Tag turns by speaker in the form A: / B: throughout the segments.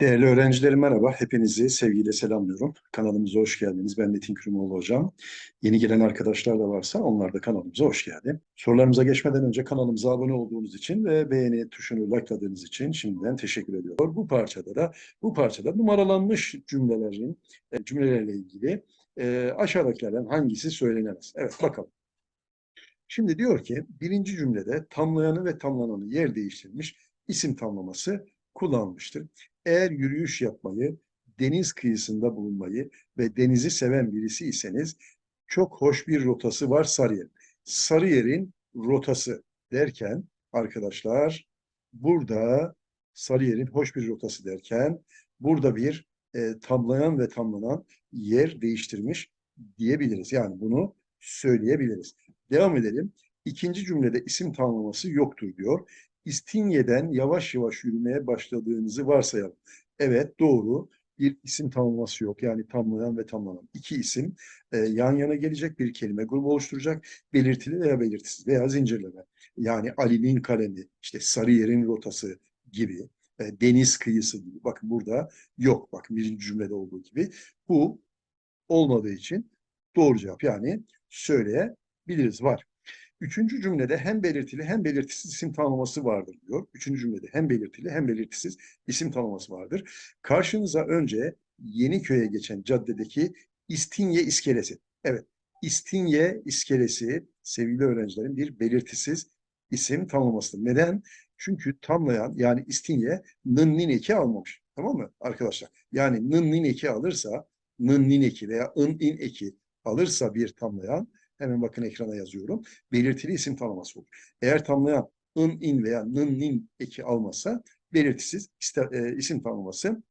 A: Değerli öğrencilerim merhaba. Hepinizi sevgiyle selamlıyorum. Kanalımıza hoş geldiniz. Ben Metin Kürümoğlu hocam. Yeni gelen arkadaşlar da varsa onlar da kanalımıza hoş geldi. Sorularımıza geçmeden önce kanalımıza abone olduğunuz için ve beğeni tuşunu likeladığınız için şimdiden teşekkür ediyorum. Bu parçada da bu parçada numaralanmış cümlelerin e, cümlelerle ilgili e, aşağıdakilerden hangisi söylenemez? Evet bakalım. Şimdi diyor ki birinci cümlede tamlayanı ve tamlananı yer değiştirmiş isim tamlaması kullanılmıştır. Eğer yürüyüş yapmayı, deniz kıyısında bulunmayı ve denizi seven birisi iseniz çok hoş bir rotası var Sarıyer. Sarıyer'in rotası derken arkadaşlar burada Sarıyer'in hoş bir rotası derken burada bir e, tamlayan ve tamlanan yer değiştirmiş diyebiliriz. Yani bunu söyleyebiliriz. Devam edelim. İkinci cümlede isim tamlaması yoktur diyor. İstinye'den yavaş yavaş yürümeye başladığınızı varsayalım. Evet doğru. Bir isim tamlaması yok. Yani tamlayan ve tamlanan iki isim e, yan yana gelecek bir kelime grubu oluşturacak. Belirtili veya belirtisiz veya zincirleme. Yani Ali'nin kalemi, işte Sarıyer'in rotası gibi, e, deniz kıyısı gibi. Bakın burada yok. Bakın birinci cümlede olduğu gibi. Bu olmadığı için doğru cevap yani söyleyebiliriz var. Üçüncü cümlede hem belirtili hem belirtisiz isim tanımlaması vardır diyor. Üçüncü cümlede hem belirtili hem belirtisiz isim tanımlaması vardır. Karşınıza önce Yeniköy'e geçen caddedeki İstinye iskelesi. Evet, İstinye iskelesi sevgili öğrencilerin bir belirtisiz isim tanımlamasıdır. Neden? Çünkü tamlayan yani İstinye nın nin eki almamış. Tamam mı arkadaşlar? Yani nın nin eki alırsa nın nin eki veya ın in eki alırsa bir tamlayan Hemen bakın ekrana yazıyorum. Belirtili isim tanıması olur. Eğer tamlayan ın, in veya nın, nin eki almazsa belirtisiz e, isim tanıması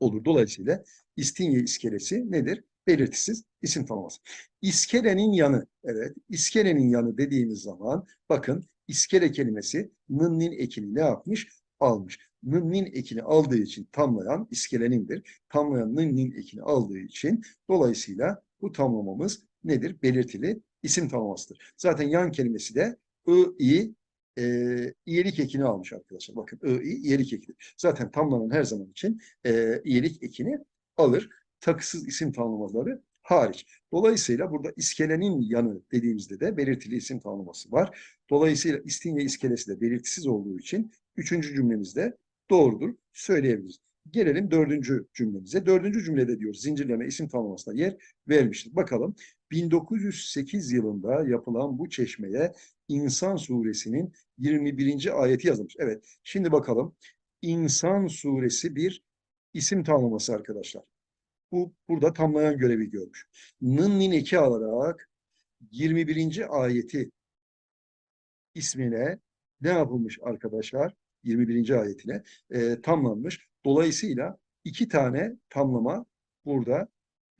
A: olur. Dolayısıyla istinye iskelesi nedir? Belirtisiz isim tanıması. İskelenin yanı, evet, iskelenin yanı dediğimiz zaman bakın iskele kelimesi nın, nin ekini ne yapmış? Almış. Nın, nin ekini aldığı için tamlayan iskelenindir. Tamlayan nın, nin ekini aldığı için dolayısıyla bu tamlamamız nedir? Belirtili isim tanımlamasıdır. Zaten yan kelimesi de ı, i, e, iyilik ekini almış arkadaşlar. Bakın ı, i, iyilik ekini. Zaten tamlanan her zaman için e, iyilik ekini alır. Takısız isim tanımlamaları hariç. Dolayısıyla burada iskelenin yanı dediğimizde de belirtili isim tanımlaması var. Dolayısıyla istinye iskelesi de belirtisiz olduğu için üçüncü cümlemizde doğrudur söyleyebiliriz. Gelelim dördüncü cümlemize. Dördüncü cümlede diyor zincirleme isim tanımlamasına yer vermiştir. Bakalım 1908 yılında yapılan bu çeşmeye İnsan suresinin 21. ayeti yazılmış. Evet şimdi bakalım İnsan suresi bir isim tanımlaması arkadaşlar. Bu burada tamlayan görevi görmüş. Nın nin eki alarak 21. ayeti ismine ne yapılmış arkadaşlar? 21. ayetine e, tamlanmış. Dolayısıyla iki tane tamlama burada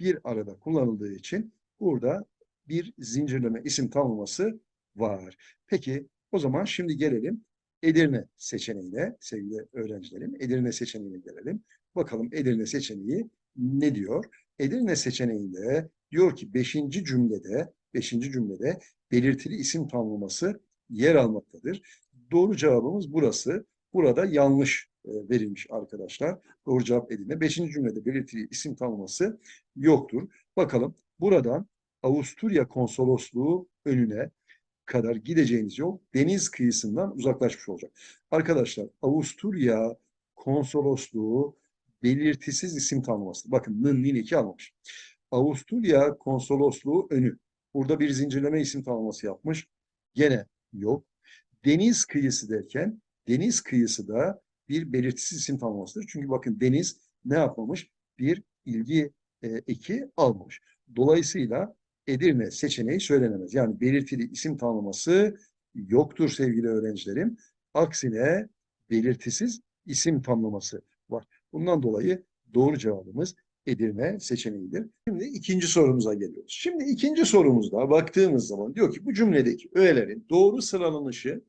A: bir arada kullanıldığı için burada bir zincirleme isim tamlaması var. Peki o zaman şimdi gelelim Edirne seçeneğine sevgili öğrencilerim. Edirne seçeneğine gelelim. Bakalım Edirne seçeneği ne diyor? Edirne seçeneğinde diyor ki beşinci cümlede beşinci cümlede belirtili isim tamlaması yer almaktadır. Doğru cevabımız burası. Burada yanlış e, verilmiş arkadaşlar. Doğru cevap Edirne. Beşinci cümlede belirtili isim tanımlaması yoktur. Bakalım buradan Avusturya konsolosluğu önüne kadar gideceğiniz yol deniz kıyısından uzaklaşmış olacak. Arkadaşlar Avusturya konsolosluğu belirtisiz isim tanımlaması. Bakın nın nin iki almamış. Avusturya konsolosluğu önü. Burada bir zincirleme isim tanımlaması yapmış. Gene yok. Deniz kıyısı derken deniz kıyısı da bir belirtisiz isim tanımlamasıdır. Çünkü bakın deniz ne yapmamış? Bir ilgi e, eki almamış. Dolayısıyla Edirne seçeneği söylenemez. Yani belirtili isim tanımlaması yoktur sevgili öğrencilerim. Aksine belirtisiz isim tanımlaması var. Bundan dolayı doğru cevabımız Edirne seçeneğidir. Şimdi ikinci sorumuza geliyoruz. Şimdi ikinci sorumuzda baktığımız zaman diyor ki bu cümledeki öğelerin doğru sıralanışı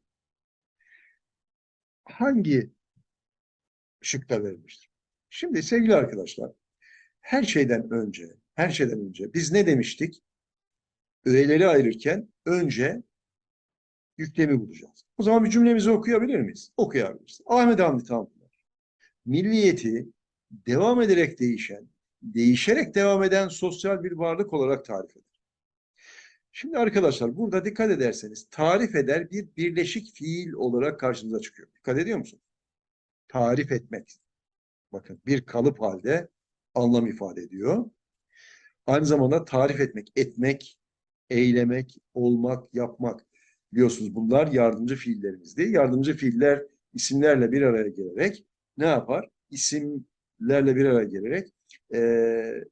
A: hangi şıkta verilmiştir? Şimdi sevgili arkadaşlar her şeyden önce her şeyden önce biz ne demiştik? Öğeleri ayırırken önce yüklemi bulacağız. O zaman bir cümlemizi okuyabilir miyiz? Okuyabiliriz. Ahmet Hamdi Tanpınar. Milliyeti devam ederek değişen, değişerek devam eden sosyal bir varlık olarak tarif eder. Şimdi arkadaşlar burada dikkat ederseniz tarif eder bir birleşik fiil olarak karşımıza çıkıyor. Dikkat ediyor musunuz? Tarif etmek. Bakın bir kalıp halde anlam ifade ediyor. Aynı zamanda tarif etmek, etmek, eylemek, olmak, yapmak. Biliyorsunuz bunlar yardımcı fiillerimizdi. Yardımcı fiiller isimlerle bir araya gelerek ne yapar? İsimlerle bir araya gelerek eee,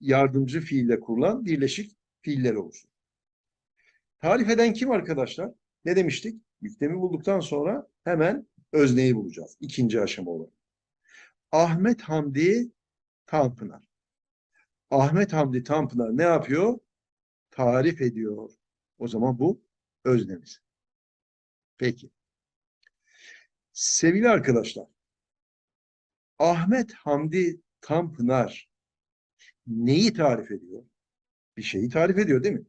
A: yardımcı fiille kurulan birleşik fiiller oluşur. Tarif eden kim arkadaşlar? Ne demiştik? Yüklemi bulduktan sonra hemen özneyi bulacağız. İkinci aşama olarak. Ahmet Hamdi Tanpınar. Ahmet Hamdi Tanpınar ne yapıyor? Tarif ediyor. O zaman bu öznemiz. Peki. Sevgili arkadaşlar, Ahmet Hamdi Tanpınar neyi tarif ediyor? Bir şeyi tarif ediyor değil mi?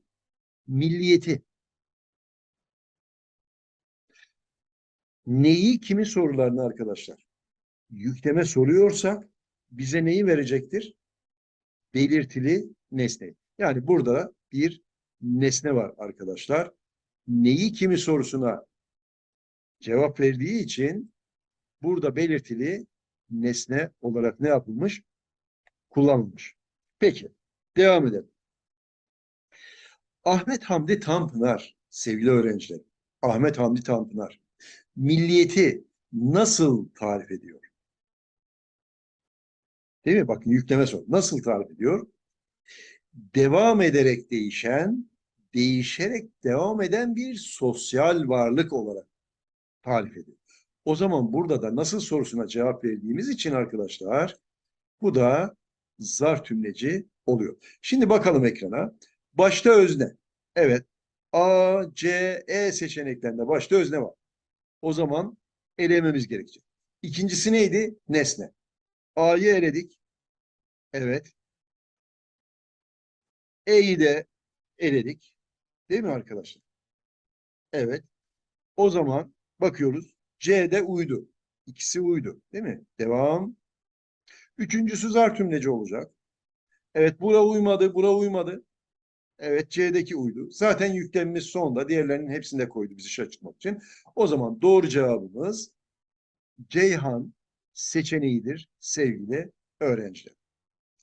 A: Milliyeti. Neyi, kimin sorularını arkadaşlar? Yükleme soruyorsak bize neyi verecektir? Belirtili nesne. Yani burada bir nesne var arkadaşlar. Neyi, kimi sorusuna cevap verdiği için burada belirtili nesne olarak ne yapılmış? Kullanılmış. Peki, devam edelim. Ahmet Hamdi Tanpınar, sevgili öğrenciler, Ahmet Hamdi Tanpınar, milliyeti nasıl tarif ediyor? Değil mi? Bakın yükleme sor. Nasıl tarif ediyor? Devam ederek değişen, değişerek devam eden bir sosyal varlık olarak tarif ediyor. O zaman burada da nasıl sorusuna cevap verdiğimiz için arkadaşlar bu da zarf tümleci oluyor. Şimdi bakalım ekrana. Başta özne. Evet. A, C, E seçeneklerinde başta özne var. O zaman elememiz gerekecek. İkincisi neydi? Nesne. A'yı eledik. Evet. E'yi de eledik. Değil mi arkadaşlar? Evet. O zaman bakıyoruz. C'de uydu. İkisi uydu. Değil mi? Devam. Üçüncüsü zar tümleci olacak. Evet bura uymadı, bura uymadı. Evet C'deki uydu. Zaten yüklemimiz sonda. Diğerlerinin hepsini de koydu bizi şaşırtmak için. O zaman doğru cevabımız Ceyhan seçeneğidir sevgili öğrenciler.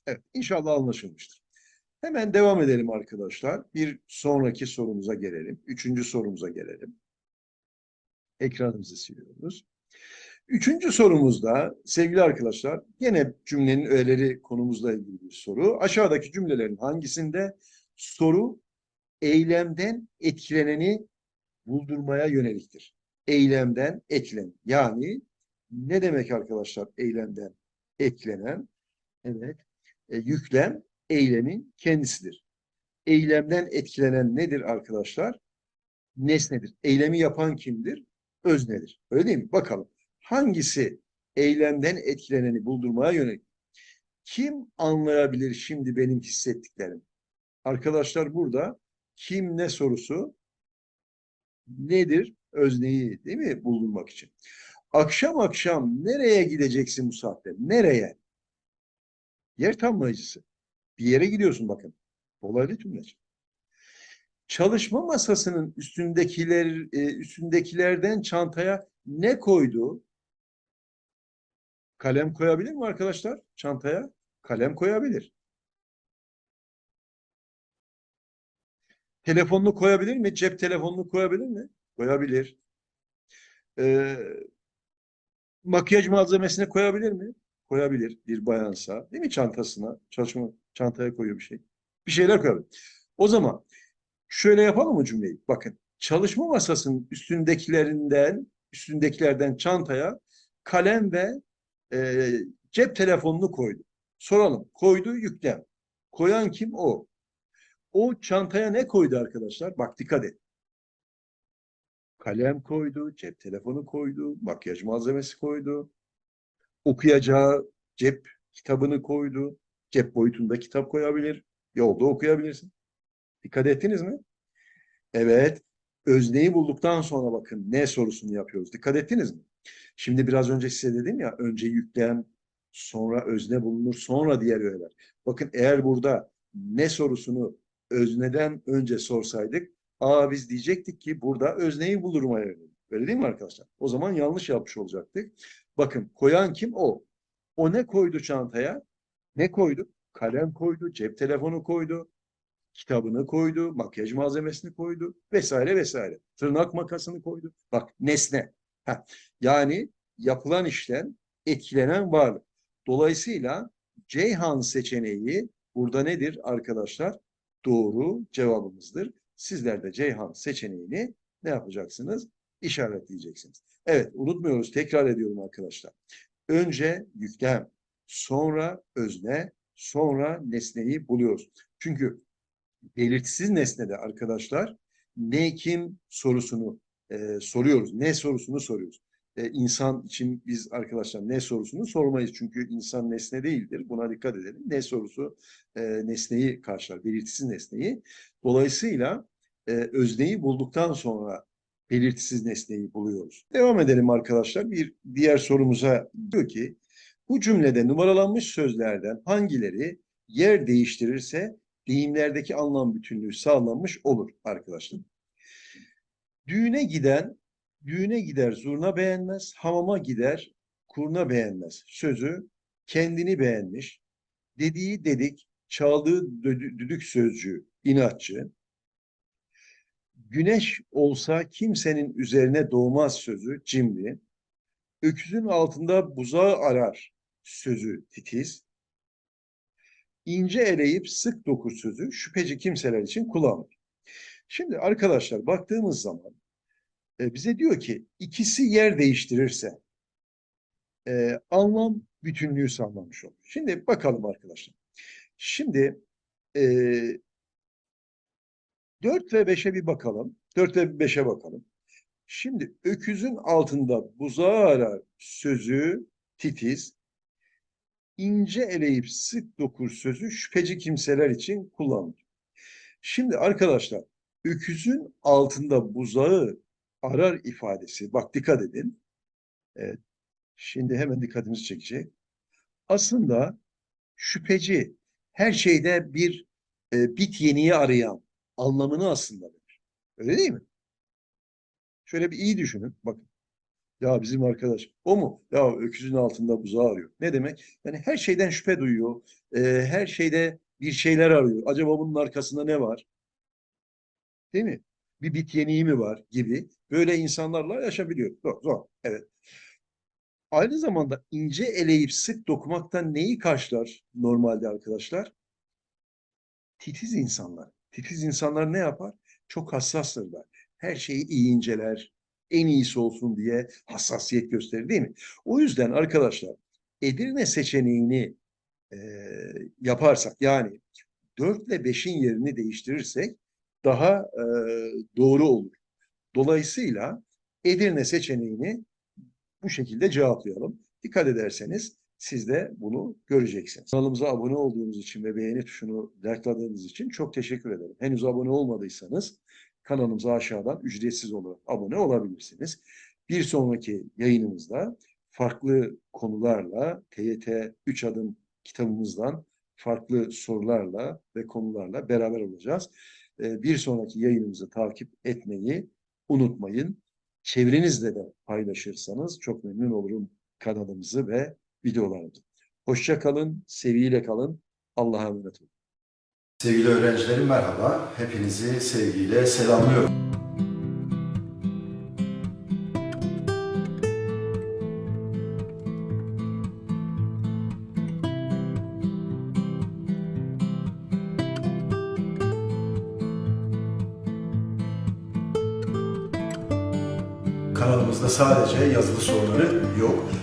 A: Evet inşallah anlaşılmıştır. Hemen devam edelim arkadaşlar. Bir sonraki sorumuza gelelim. Üçüncü sorumuza gelelim. Ekranımızı siliyoruz. Üçüncü sorumuzda sevgili arkadaşlar yine cümlenin öğeleri konumuzla ilgili bir soru. Aşağıdaki cümlelerin hangisinde soru eylemden etkileneni buldurmaya yöneliktir? Eylemden etkilen. Yani ne demek arkadaşlar eylemden etkilenen? Evet. E, yüklem eylemin kendisidir. Eylemden etkilenen nedir arkadaşlar? Nesnedir. Eylemi yapan kimdir? Öznedir. Öyle değil mi? Bakalım. Hangisi eylemden etkileneni buldurmaya yönelik? Kim anlayabilir şimdi benim hissettiklerimi? Arkadaşlar burada kim ne sorusu nedir? Özneyi değil mi buldurmak için. Akşam akşam nereye gideceksin bu saatte? Nereye? Yer tamlayıcısı. Bir yere gidiyorsun bakın. Dolaylı tümleç. Çalışma masasının üstündekiler e, üstündekilerden çantaya ne koydu? Kalem koyabilir mi arkadaşlar? Çantaya kalem koyabilir. Telefonunu koyabilir mi? Cep telefonunu koyabilir mi? Koyabilir. Ee, makyaj malzemesine koyabilir mi? Koyabilir bir bayansa. Değil mi çantasına? Çalışma çantaya koyuyor bir şey. Bir şeyler koyabilir. O zaman şöyle yapalım mı cümleyi? Bakın çalışma masasının üstündekilerinden üstündekilerden çantaya kalem ve e, cep telefonunu koydu. Soralım. Koydu yüklem. Koyan kim? O. O çantaya ne koydu arkadaşlar? Bak dikkat et. Kalem koydu, cep telefonu koydu, makyaj malzemesi koydu. Okuyacağı cep kitabını koydu. Cep boyutunda kitap koyabilir. Yolda okuyabilirsin. Dikkat ettiniz mi? Evet. Özneyi bulduktan sonra bakın ne sorusunu yapıyoruz. Dikkat ettiniz mi? Şimdi biraz önce size dedim ya önce yüklem, sonra özne bulunur, sonra diğer öğeler. Bakın eğer burada ne sorusunu özneden önce sorsaydık, aa biz diyecektik ki burada özneyi bulurmaya yönelik. Öyle değil mi arkadaşlar? O zaman yanlış yapmış olacaktık. Bakın koyan kim? O. O ne koydu çantaya? Ne koydu? Kalem koydu, cep telefonu koydu, kitabını koydu, makyaj malzemesini koydu vesaire vesaire. Tırnak makasını koydu. Bak nesne. Heh. Yani yapılan işten etkilenen varlık. Dolayısıyla Ceyhan seçeneği burada nedir arkadaşlar? Doğru cevabımızdır. Sizler de Ceyhan seçeneğini ne yapacaksınız? İşaretleyeceksiniz. Evet unutmuyoruz. Tekrar ediyorum arkadaşlar. Önce yüklem, sonra özne, sonra nesneyi buluyoruz. Çünkü belirtisiz nesnede arkadaşlar ne kim sorusunu e, soruyoruz. Ne sorusunu soruyoruz. E, insan için biz arkadaşlar ne sorusunu sormayız. Çünkü insan nesne değildir. Buna dikkat edelim. Ne sorusu e, nesneyi karşılar. Belirtisiz nesneyi. Dolayısıyla e, özneyi bulduktan sonra belirtisiz nesneyi buluyoruz. Devam edelim arkadaşlar. Bir diğer sorumuza diyor ki bu cümlede numaralanmış sözlerden hangileri yer değiştirirse deyimlerdeki anlam bütünlüğü sağlanmış olur arkadaşlar. Düğüne giden, düğüne gider zurna beğenmez, hamama gider kurna beğenmez. Sözü kendini beğenmiş, dediği dedik, çaldığı düdük sözcüğü inatçı, güneş olsa kimsenin üzerine doğmaz sözü cimri, öküzün altında buzağı arar sözü titiz, ince eleyip sık dokur sözü şüpheci kimseler için kullanılır. Şimdi arkadaşlar baktığımız zaman e, bize diyor ki ikisi yer değiştirirse e, anlam bütünlüğü sağlanmış olur. Şimdi bakalım arkadaşlar. Şimdi e, 4 ve 5'e bir bakalım. 4 ve 5'e bakalım. Şimdi öküzün altında buzağı arar sözü titiz, ince eleyip sık dokur sözü şüpheci kimseler için kullanılır. Şimdi arkadaşlar öküzün altında buzağı arar ifadesi bak dikkat edin. Evet. Şimdi hemen dikkatimizi çekecek. Aslında şüpheci her şeyde bir e, bit yeniği arayan anlamını aslında verir. Öyle değil mi? Şöyle bir iyi düşünün. Bakın. Ya bizim arkadaş o mu? Ya öküzün altında buzağı arıyor. Ne demek? Yani her şeyden şüphe duyuyor. e, her şeyde bir şeyler arıyor. Acaba bunun arkasında ne var? Değil mi? Bir bit yeniği mi var gibi. Böyle insanlarla yaşabiliyor. Zor, zor. Evet. Aynı zamanda ince eleyip sık dokumaktan neyi karşılar normalde arkadaşlar? Titiz insanlar. Titiz insanlar ne yapar? Çok hassastırlar. Her şeyi iyi inceler. En iyisi olsun diye hassasiyet gösterir değil mi? O yüzden arkadaşlar Edirne seçeneğini e, yaparsak yani 4 ile 5'in yerini değiştirirsek daha e, doğru olur. Dolayısıyla Edirne seçeneğini bu şekilde cevaplayalım. Dikkat ederseniz siz de bunu göreceksiniz. Kanalımıza abone olduğunuz için ve beğeni tuşunu likeladığınız için çok teşekkür ederim. Henüz abone olmadıysanız kanalımıza aşağıdan ücretsiz olarak abone olabilirsiniz. Bir sonraki yayınımızda farklı konularla TYT 3 adım kitabımızdan farklı sorularla ve konularla beraber olacağız. Ee, Bir sonraki yayınımızı takip etmeyi unutmayın. Çevrenizle de paylaşırsanız çok memnun olurum kanalımızı ve videolarımızı. Hoşça kalın, sevgiyle kalın. Allah'a emanet olun.
B: Sevgili öğrencilerim merhaba. Hepinizi sevgiyle selamlıyorum. Kanalımızda sadece yazılı soruları yok.